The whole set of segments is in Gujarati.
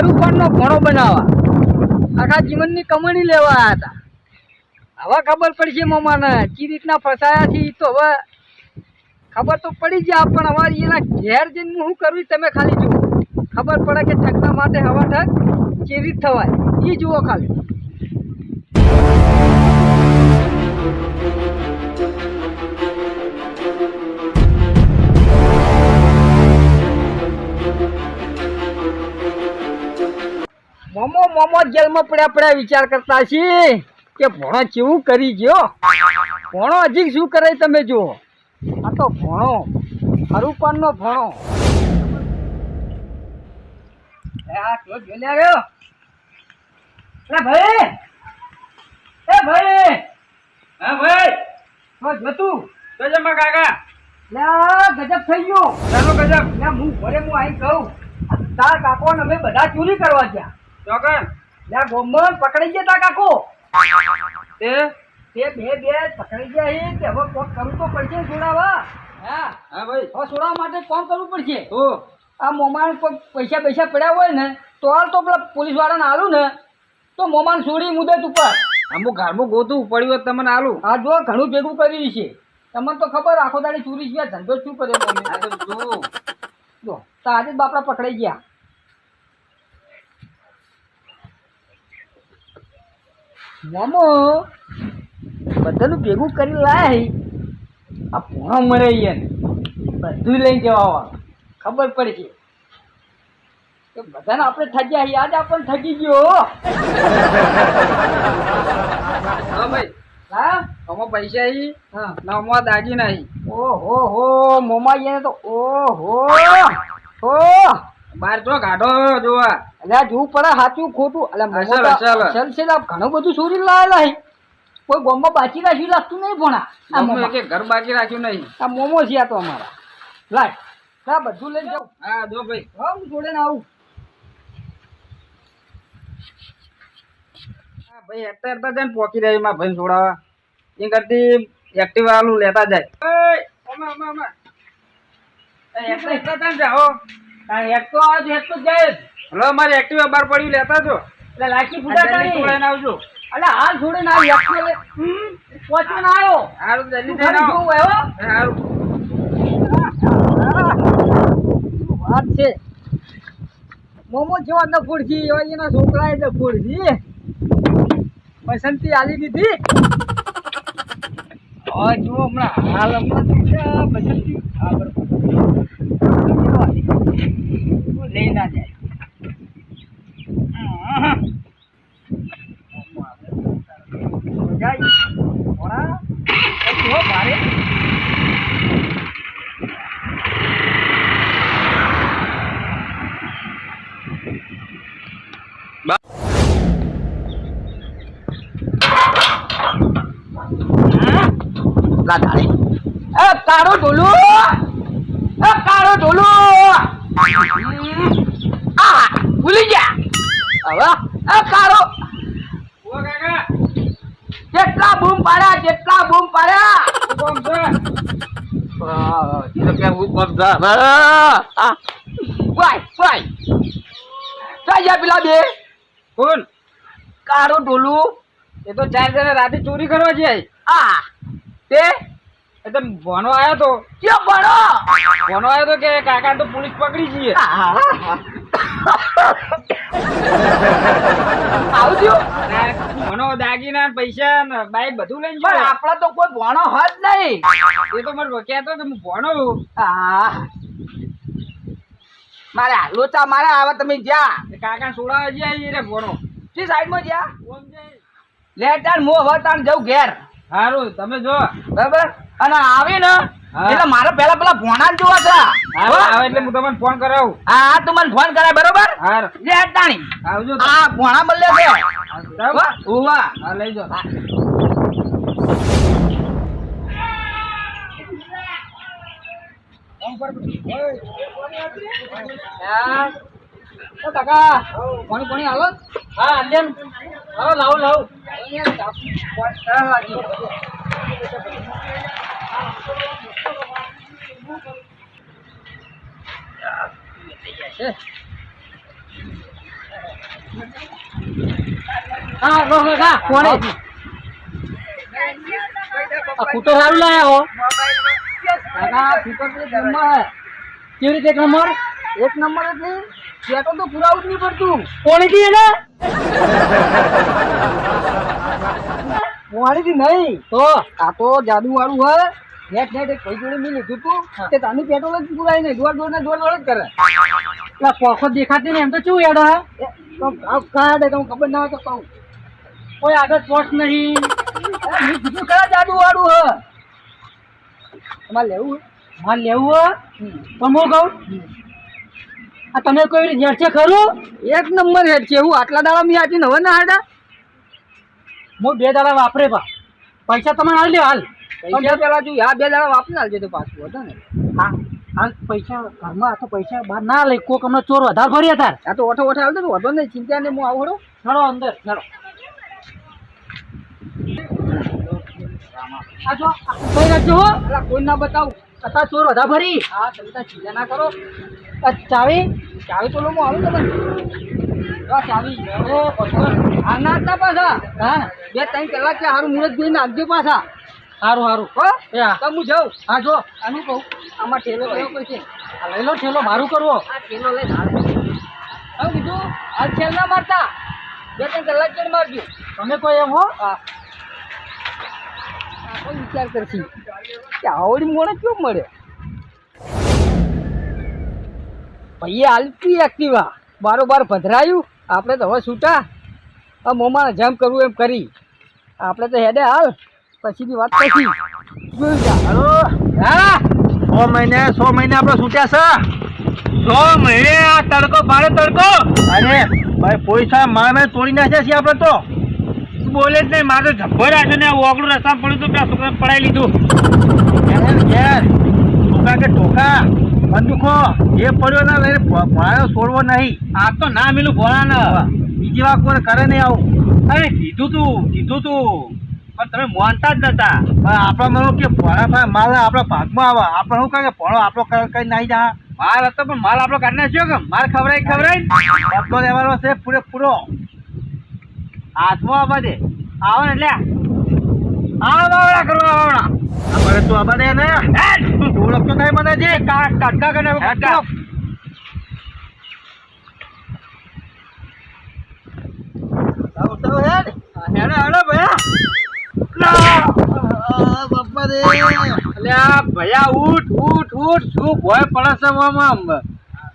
હરુપણનો ઘોણો બનાવવા. આખા જીવનની કમાણી લેવા હતા હવે ખબર પડશે મમાને, ચી રીતના ફસાયા છે તો હવે ખબર તો પડી જાય, પણ હવે એના ઘેર જઈને હું કરવું તમે ખાલી જુઓ. ખબર પડે કે ચકના માટે હવા ઠગ કેવી થવાય. એ જુઓ ખાલી. મોમો જેલમાં પડ્યા પડ્યા વિચાર કરતા છીએ કે ભણો કેવું કરી ગયો? ભણો હજી શું કરે તમે જુઓ. આ તો ભણો હરુપાનનો ભણો. ભાઈ એ ભાઈ હા ભાઈ? તો. જોતું ગજબમાં કાકા? લે ગજબ થઈ ગયો. ચાલો ગજબ? લે હું ઘરે હું અહીં કહું. તાર કાકો ને અમે બધા ચોરી કરવા ગયા. ચોકન લે ગોમન પકડી ગયા તા કાકો. તે? તે બે બે પકડી ગયા હી તે હવે કોક કરવું તો પડશે છોડાવા હા. હા ભાઈ. હવે છોડાવવા માટે કોમ કરવું પડશે? તો? આ મોમાન પૈસા પૈસા પડ્યા હોય ને તો હાલ તો પેલા પોલીસ વાળાને આલું ને તો મોમાન છોડી મુદત ઉપર. અમુક ઘરમાં ગોતું પડ્યું હોત તમને આલું આ જો ઘણું ભેગું કરી છે. તમને તો ખબર આખો દાડી ચોરી છે ધંધો શું કર્યો તો જો. જો તો આજે જ બાપડા પકડાઈ ગયા. મોમો બધાનું ભેગું કરી લાય. આ પૂણા મરે યાર. બધું લઈને જવા ખબર પડશે કે બધાને આપણે થગ્યા યાદ આજે આપણને થકી ગયો હા. ભાઈ. હા? આમાં પૈસા આવી હા. ના આમાં દાગી નહીં ઓહો હો મોમાઈ તો ઓહો હો. બાર જો ગાઢો જોવા. અલ્યા જોવું પડે સાચું ખોટું? એટલે છે ઘણું બધું ચોરી લાવેલા છે કોઈ ગોમમાં બાકી રાખ્યું લાગતું નહીં ભણા. ઘર બાકી રાખ્યું નહીં. આ મોમો છે આ તો અમારા. લાય હા બધું લઈને જાઉં. હા જો ભાઈ. હા હું જોડે આવું. હા ભાઈ હેરતા હેરતા જઈને પોકી રહી મારા ભાઈ છોડાવા એ કરતી એક્ટિવા વાળું લેતા જાય. હેરતા જઈને જાઓ આ હેક તો આવે એક તો જાય. હલો અમારે એક્ટિવા બાર પડ્યું લેતા જો. એટલે લાખી ફૂટા કરી છોડાઈને આવજો. અલ્યા હાલ જોડે ને આવી હમ, પહોંચીને આવ્યો હારું જલ્દી થઈને આવો. આવ્યો હારું. વાત છે? મોમો જેવા નફોડ છે એવા એના છોકરાએ નફોડ છે પસંદથી આલી દીધી. હવે જુઓ હમણાં હાલ હમણાં પસંદથી હા પછી હો ભારે લાદાડે એ કાળો ઢોલો એ કાળો ઢોલો આ ભૂલી ગયા હવે એ કારો ઓ કાકા. કેટલા બૂમ પાડ્યા કેટલા બૂમ પાડ્યા. કોમ છે વાય વાય ચાલ પેલા બે કોણ કારો ઢોલું. એ તો ચાર જણા રાતે ચોરી કરવા જાય આ તે? એ તો ભણો આવ્યો તો. કે ભણો? ભણો આવ્યો તો કે કાકા તો પોલીસ પકડી જઈએ આવજો. અને દાગીના પૈસા ને બાઈક બધું લઈને પણ ગયો તો કોઈ ભણો હજ નહીં. એ તો મારે કહેતો તો હું ભણો આ મારે લોચા મારે આવે તમે જ્યાં. કાકા સોડાવા જાય રે ભણો. શી સાઈડમાં જ્યાં? કોમ લે તાર મો હવે તાર જવું ઘેર. સારું તમે જો. બરાબર? અને આવે ને. એટલે મારે પેલા પેલા ભોણા જોવા છે હા આવે એટલે હું તમને ફોન કરાવું. હા હા તું મને ફોન કરાય બરોબર? હાર. લે તાણી આવજો હા ભોણા બદલે છે. બરાબર? હા લઈ જો હા. કાકા. પાણી આવો હા અંજન હાલો લાવો લાવો. હા સારું લાયા હો કાકા નંબર એક નંબર નહીં પેટ્રોલ નહીં પડતું દી એને મોડીથી નહીં તો આ તો જાદુ વાળું હોય નેટ નેટ એક ભાઈ જોડે મેં લીધું તું. તે તાનું પેટ્રોલ જ પુરાય નહીં. દોડ દોડ ને દોડ દોડ જ કરે. એટલે પોખો દેખાતી ને એમ તો શું એડો હે એ, તો ખબર ના હોય તો કહું. કોઈ આગળ પોસ્ટ નહીં. બીજું કયા જાદુ વાળું હ? તમારે લેવું મારે લેવું હો? પણ હું કહું? આ તમે કોઈ રીતે હેડ છે ખરું? એક નંબર હેડ છે. એવું આટલા દાડા મેં આજે નવા ના હાડા. હું બે દાડા વાપરે પા. પૈસા તમે હાલ લે હાલ. પૈસા? પેલા જો આ બે દાડા વાપરી નાખજો તો પાછું હતો ને. હા. હાલ પૈસા ઘરમાં તો પૈસા બહાર ના લઈ કોક અમને ચોર વધારે ભર્યા તાર. આ તો ઓઠો ઓઠો આવતો વધો નહીં ચિંતા નહીં હું આવડો ચડો અંદર ચડો આ જો કઈ રાખજો હો કોઈ ના બતાવું. અત્યારે ચોર વધારે ભરી. હા તમે ચિંતા ના કરો. ચાવી? ચાવી તો લો હું આવું તમને. ચાવી ઓ ભગવાન આ ના પાછા. હા. બે ત્રણ કલાક ત્યાં સારું મુહૂર્ત જોઈને નાખજો પાછા. સારું સારું હો? તો હું જાઉં. હા જો. આનું કહું. આમાં ઠેલો કયો કોઈ છે? લઈ લો ઠેલો મારું કરવો. આ ઠેલો લઈને હાલ હવે કીધું આ છેલ ના મારતા. બે ત્રણ કલાક ચડ મારજો. તમે કોઈ એમ હો? હા. કોઈ વિચાર કરશી. કે આવડી મોડે કેમ મળે? ભાઈએ હાલતી એક્ટિવા બારોબાર પધરાયું આપણે તો હવે છૂટા. આ મોમાં જેમ કરવું એમ કરી. આપણે તો હેડે હાલ. પછીની વાત પછી. હા. સો મહિને સો મહિને આપણે છૂટ્યા છે. સો મહિને આ તડકો ભારે તડકો. અરે ભાઈ પૈસા મારે તોડી નાખ્યા છે આપણે તો. તું બોલે જ નહીં મારે જબ્બર છે ને ઓગળું રસ્તા પડ્યું હતું પેલા છોકરા પડાવી લીધું. ઘેર ટોકા કે ટોકા બંદુકો એ પડ્યો ના લઈને ભણાયો છોડવો નહીં. આ તો ના મિલું ભોળા બીજી વાર કોઈ કરે નહીં આવું. અરે કીધું તું કીધું તું. પણ તમે માનતા જ નતા. આપણા મનો કે ભણા ભાઈ માલ આપણા ભાગમાં આવે. આપણે શું કહે ભોળો આપણો કઈ નાઈ જા માલ હતો પણ માલ આપણો કાઢી નાખ્યો કે માલ ખવડાય ખવડાય બદલો લેવાનો છે પૂરેપૂરો. હાથમાં આવવા દે. આવો ને એટલે આ બાવડા કરવા બાવડા અમારે તું આબા દે ને ઓળખતો નહીં મને જે. કા ટટકા કરીને હેડો. ભાઈ હેડ ભયા બાપા રે અલ્યા ભયા ઉઠ ઉઠ ઉઠ શું ભોય પડે છે મામા?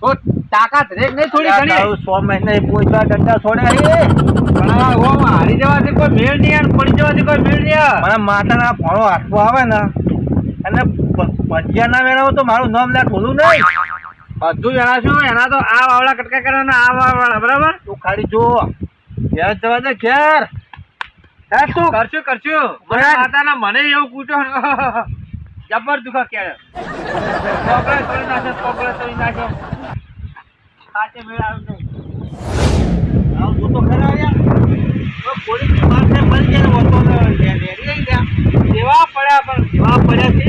તો તાકાત રેક નહીં થોડી ઘણી? સો મહિને પૂછવા ડંડા છોડ્યા પણ હારી જવાથી કોઈ મેળ નહીં આવે પડી જવાથી કોઈ મેળ નહીં આવે. મને માતાના ફળો હાથમાં આવે ને અને ભજીયા ના મેળવો તો મારું નામ લે ખોલું નહીં. બધું જણાશું એના તો આ વાવડા કટકા કરવાના આ વાવડા બરાબર? તું ખાલી જો ઘેર જવા દે ઘેર. તું. કરશું કરશું? મને માતાના મને એવું પૂછો જબર દુખા ક્યારે? કોકડે તોડી નાખ્યો કોકડે તોડી નાખ્યો સાચે મેળ આવ્યો હું તો ખરા યાર તો પોલીસની માથે મળી જાય ને ઓટો ને લે- લેડી લઈ ગયા. જેવા પડ્યા પણ જેવા પડ્યા છે.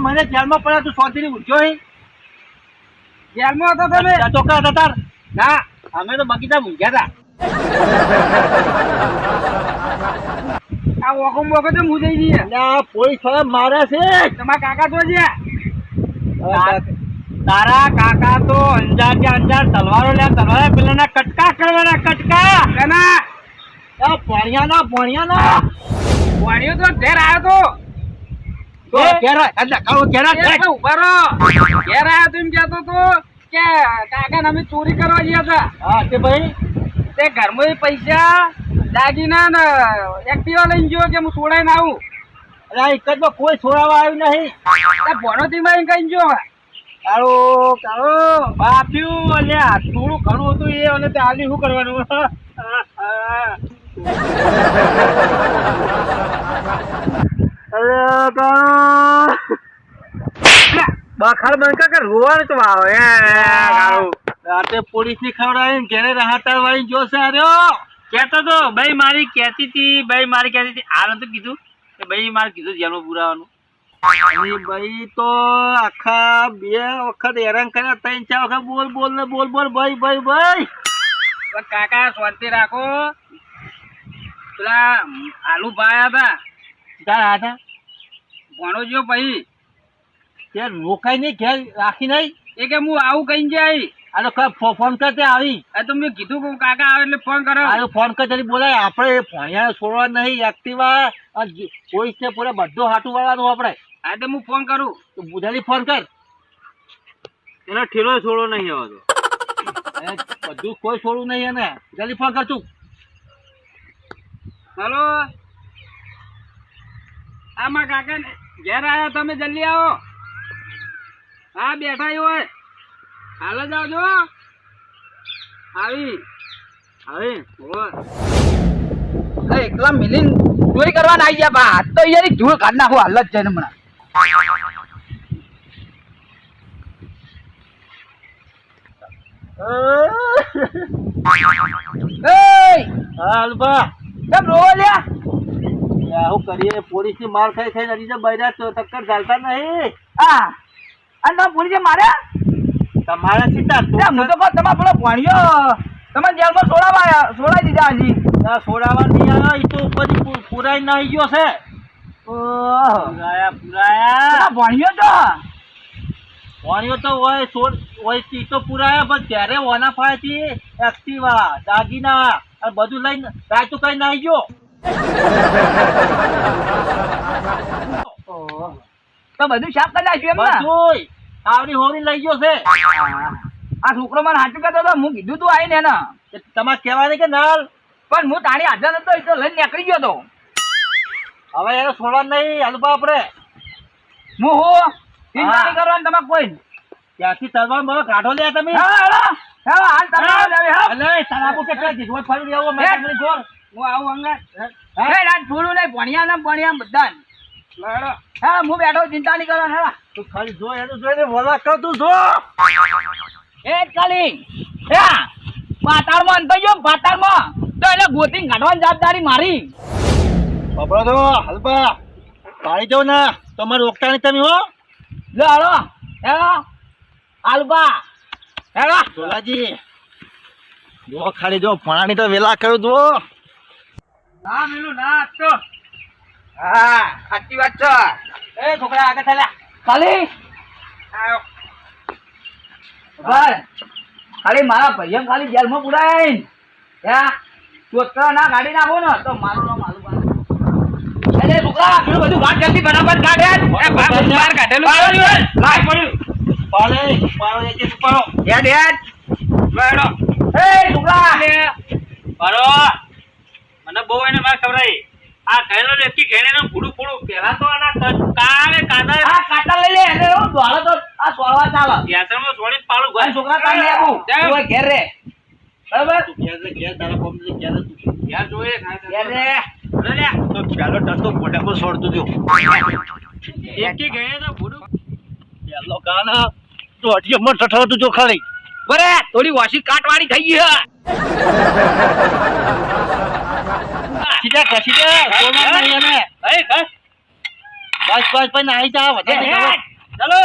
મને જેલમાં પડ્યા તું ઊંઘ્યો હી? જેલમાં હતો તમે. તો હતા તાર. ના અમે તો બગીચા મૂક્યા હતા. આ વોકો વોકો તો જઈએ. પોલીસવાળા મારે છે. તમારા કાકા તો છે તારા કાકા તો અંજાર કે અંજાર તલવારો લે તલવારો પેલાના કટકા કરવાના કટકા. કના ભણિયાના ભણિયાના. ભણિયો તો ઘેર આવ્યો તો ઘેર આવ્યો તો એમ કહેતો તો કે કાકા અમે ચોરી કરવા ગયા હતા. હા ભાઈ. તે ઘરમાં પૈસા દાગીના ને એક્ટિવા લઈને ગયો કે હું છોડાઈને આવું. એક જ કોઈ છોડાવવા આવ્યું નહીં. ભણોતી માં કઈ ગયો કાળો કાળો બાપ્યું થોડું ઘણું હતું એ અને તે શું કરવાનું? અરે કાળો બખાર બંકા રોવાનું તો આવે રાતે પોલીસની ખવડાવી ઘેરે રાહત વાળી જોશે. આર્યો કેતો તો ભાઈ મારી કહેતી હતી ભાઈ મારી કહેતી હતી આ નતું કીધું કે ભાઈ મારે કીધું જેલમાં પુરાવાનું. ભાઈ તો આખા બે વખત હેરાન કર્યા ત્રણ ચાર વખત બોલ બોલ ને બોલ બોલ ભાઈ ભાઈ ભાઈ. કાકા શાંતિ રાખો. પેલા આલુ ભાઈ હતા. તાર ભણો જો ત્યાં રોકાઈ નહીં ઘેર રાખી નહીં. એ કે હું આવું કઈ જાય આ તો ફોન કર તે આવી. આ તો મેં કીધું કે કાકા આવે એટલે ફોન કરો. આ ફોન કર જલ્દી બોલાય. આપણે ભણ્યા છોડવા નહીં એક્ટિવા કોઈ છે પૂરા બધું હાટું વાળવાનું આપણે. હા તો હું ફોન કરું. તો બુધાલી ફોન કર. એનો ઠેલો છોડો નહીં આવતો બધું કોઈ છોડવું નહીં એને. જલ્દી ફોન કર તું. હલો? આ મારા કાકા ને ઘેર આવ્યા તમે જલ્દી આવો. હા બેઠા હોય. હાલ જ. આવજો આવી. આવી હોય એકલા મિલીન ચોરી કરવાના આવી ગયા બા. તો યાર ધૂળ કાઢ નાખો હાલ જ જઈને હમણાં. હાલ બા. કેમ રોવા લ્યા? આવું કરીએ પોલીસની માર ખાઈ ખાઈ નદી બૈરા તો ટક્કર ચાલતા નહીં. હા. અને તમે પોલીસે માર્યા? તમારા સીતા હું તો કહું તમારે પેલો ભણ્યો તમે જેલમાં છોડાવા છોડાઈ દીધા હજી. છોડાવા નહીં આવ્યો એ તો ઉપર પુરાઈ નાઈ ગયો છે. પુરાયા પુરાયા. ભણ્યો તો? વાણીઓ તો હોય છોડ હોય ઈ તો પુરાયા પણ ત્યારે ઓના ફાયથી એક્ટિવા દાગીના બધું લઈને રાતું કઈ નાઈ ગયો. તો બધું સાફ કરી નાખ્યું એમ બધું આવડી હોરી લઈ ગયો છે. આ છોકરો મને હાચું કહેતો હતો હું કીધું તું આવીને એને. તમારે કહેવાય કે નાલ પણ હું તારી હાજર નતો એ તો લઈને નીકળી ગયો તો. હવે એને છોડવા નહીં હલવા આપણે. હું હું? ચિંતા નહીં કરવાની તમારે કોઈ. ત્યાંથી તરવા મારો કાઢો લે તમે. હા હેલો. તમે જ હવે, હા. અલે તલાબુ કે કઈ દીધું ફરી આવો મેં? તમને જોર. હું આવું હે? રાત નહીં ભણ્યા ને ભણ્યા બધા હેલો હા હું બેઠો ચિંતા નહીં કરો હેલો તું ખાલી જો એનું જોઈને વલા કર તું જો. એ ખાલી. હે પાતાળમાં અંતો ગયો પાતાળમાં. તો એને ગોતીને કાઢવાની જવાબદારી મારી. બબડો તો હલબા પાડી દો ના તમારે રોકતા નહીં તમે હો. લો હેલો હેલો હેલો સોલાજી જો ખાલી જો પાણી તો વેલા કરું જો ના મેલું ના તો હા સાચી વાત છે. એ છોકરા આગળ ખાલી? મારા ભાઈ ખાલી જેલમાં પુરાય ત્યાં ચોતરા ના કાઢી નાખો ને તો મારું નામ અરે છોકરા બધું વાત જલ્દી બરાબર કાઢે બહાર કાઢેલું છે. પડ્યું. હેડ હેડ બેડો એ છોકરા મને બહુ એને માર ખવડાવી આ કહેલો વ્યક્તિ ઘેણે નું ફૂડું ફૂડું. પેલા તો આના ક- કાદા આ કાટા લઈ લે એને એવું દોડો તો આ સોળવા ચાલે. ગ્યાસરમાં છોડીને પાડું ભાઈ. છોકરા તાર ને આવું તું ઘેર રે. બરાબર? તું ઘેર રે, ઘેર તારા કોમથી ઘેર તું. ઘેર જોઈએ ઘેર રે. લે, તો પેલો ટસ્તો મોઢા છોડતું જો એકી ઘેરે તો ભૂડું પેલો કાના તો અઠિયમમાં ઠઠવતું જો ખાલી. બરે થોડી વાસી કાટવાળી થઈ ગઈ હે. સીધા ઘસી દે છોડવાનું નહીં એને. બસ બસ ભાઈ નાહી જા વધારે. ચાલો.